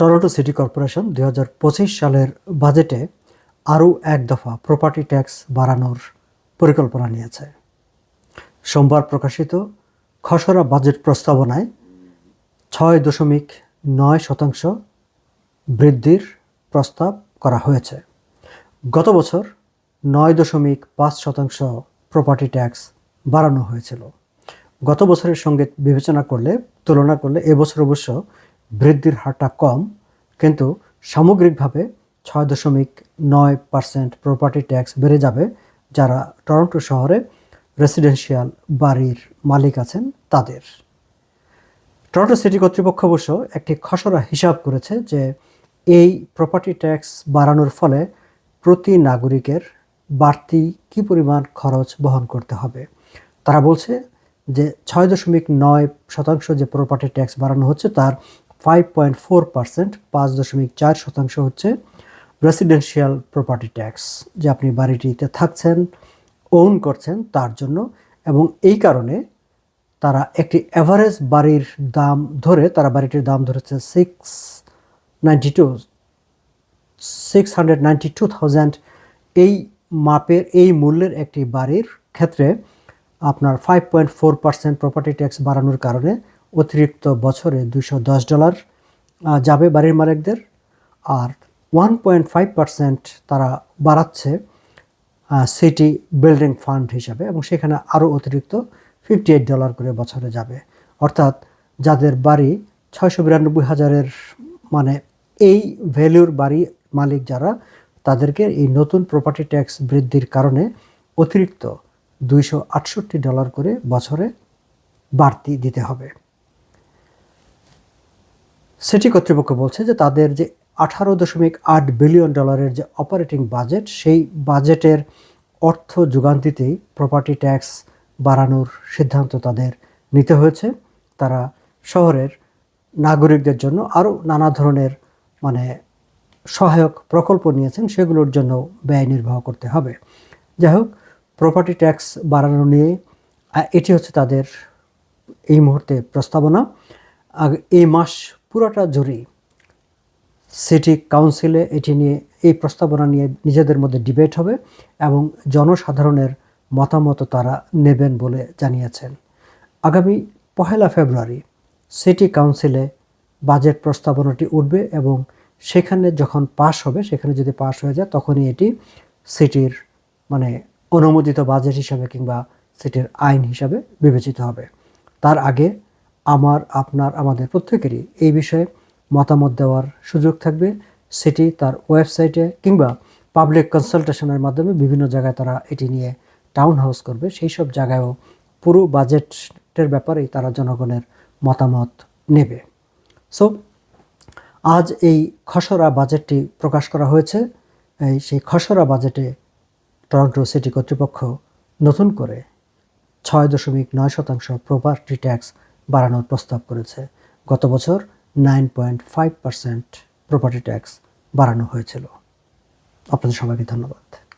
Toronto city corporation দু হাজার পঁচিশ সালের বাজেটে আরও এক দফা প্রপার্টি ট্যাক্স বাড়ানোর পরিকল্পনা নিয়েছে। সোমবার প্রকাশিত খসড়া বাজেট প্রস্তাবনায় ছয় দশমিক নয় শতাংশ বৃদ্ধির প্রস্তাব করা হয়েছে। গত বছর নয় দশমিক পাঁচ শতাংশ প্রপার্টি ট্যাক্স বাড়ানো হয়েছিল। গত বছরের সঙ্গে বিবেচনা করলে, তুলনা করলে এবছর অবশ্য বৃদ্ধির হারটা কম, কিন্তু সামগ্রিকভাবে ছয় দশমিক নয় পার্সেন্ট প্রপার্টি ট্যাক্স বেড়ে যাবে যারা টরন্টো শহরে রেসিডেন্সিয়াল বাড়ির মালিক আছেন তাদের। টরন্টো সিটি কর্তৃপক্ষ অবশ্য একটি খসড়া হিসাব করেছে যে এই প্রপার্টি ট্যাক্স বাড়ানোর ফলে প্রতি নাগরিকের বাড়তি কী পরিমাণ খরচ বহন করতে হবে। তারা বলছে যে ছয় দশমিক নয় শতাংশ যে প্রপার্টি ট্যাক্স বাড়ানো হচ্ছে তার ফাইভ পয়েন্ট ফোর পার্সেন্ট পাঁচ দশমিক চার শতাংশ হচ্ছে রেসিডেন্সিয়াল প্রপার্টি ট্যাক্স যে আপনি বাড়িটিতে থাকছেন ওন করছেন তার জন্য, এবং এই কারণে তারা একটি অ্যাভারেজ বাড়ির দাম ধরে, তারা বাড়িটির দাম ধরেছে six ninety two six hundred ninety two thousand এই মাপের, এই মূল্যের একটি বাড়ির ক্ষেত্রে আপনার five point four percent property tax বাড়ানোর কারণে অতিরিক্ত বছরে দুশো দশ ডলার যাবে বাড়ির মালিকদের আর ওয়ান পয়েন্ট ফাইভ পার্সেন্ট তারা বাড়াচ্ছে সিটি বিল্ডিং ফান্ড হিসাবে এবং সেখানে আরও অতিরিক্ত ফিফটি এইট ডলার করে বছরে যাবে। অর্থাৎ যাদের বাড়ি ছয়শো বিরানব্বই হাজারের মানে এই ভ্যালুর বাড়ি মালিক যারা, তাদেরকে এই নতুন প্রপার্টি ট্যাক্স বৃদ্ধির কারণে অতিরিক্ত দুইশো আটষট্টি ডলার করে বছরে বাড়তি দিতে হবে। সিটি কর্তৃপক্ষ বলছে যে তাদের যে আঠারো দশমিক আট বিলিয়ন ডলারের যে অপারেটিং বাজেট, সেই বাজেটের অর্থ যোগান দিতেই প্রপার্টি ট্যাক্স বাড়ানোর সিদ্ধান্ত তাদের নিতে হয়েছে। তারা শহরের নাগরিকদের জন্য আরও নানা ধরনের মানে সহায়ক প্রকল্প নিয়েছেন, সেগুলোর জন্য ব্যয় নির্বাহ করতে হবে। যাই হোক প্রপার্টি ট্যাক্স বাড়ানো নিয়ে এটি হচ্ছে তাদের এই মুহূর্তে প্রস্তাবনা। এই মাস পুরোটা জুড়েই সিটি কাউন্সিলে এটি নিয়ে, এই প্রস্তাবনা নিয়ে নিজেদের মধ্যে ডিবেট হবে এবং জনসাধারণের মতামত তারা নেবেন বলে জানিয়েছেন। আগামী পহেলা ফেব্রুয়ারি সিটি কাউন্সিলে বাজেট প্রস্তাবনাটি উঠবে এবং সেখানে যখন পাশ হবে, সেখানে যদি পাশ হয়ে যায়, তখনই এটি সিটির মানে অনুমোদিত বাজেট হিসাবে কিংবা সিটির আইন হিসাবে বিবেচিত হবে। তার আগে আমার, আপনার, আমাদের প্রত্যেকেরই এই বিষয়ে মতামত দেওয়ার সুযোগ থাকবে। সেটি তার ওয়েবসাইটে কিংবা পাবলিক কনসালটেশনের মাধ্যমে বিভিন্ন জায়গায় তারা এটি নিয়ে টাউন হাউস করবে। সেই সব জায়গায়ও পুরো বাজেটের ব্যাপারেই তারা জনগণের মতামত নেবে। সো আজ এই খসড়া বাজেটটি প্রকাশ করা হয়েছে। এই সেই খসড়া বাজেটে টরন্টো সিটি কর্তৃপক্ষ নতুন করে ছয় দশমিক নয় শতাংশ প্রপার্টি ট্যাক্স বাড়ানোর প্রস্তাব করেছে। গত বছর nine point five percent property tax বাড়ানো হয়েছিল। আপনাদের সবাইকে ধন্যবাদ।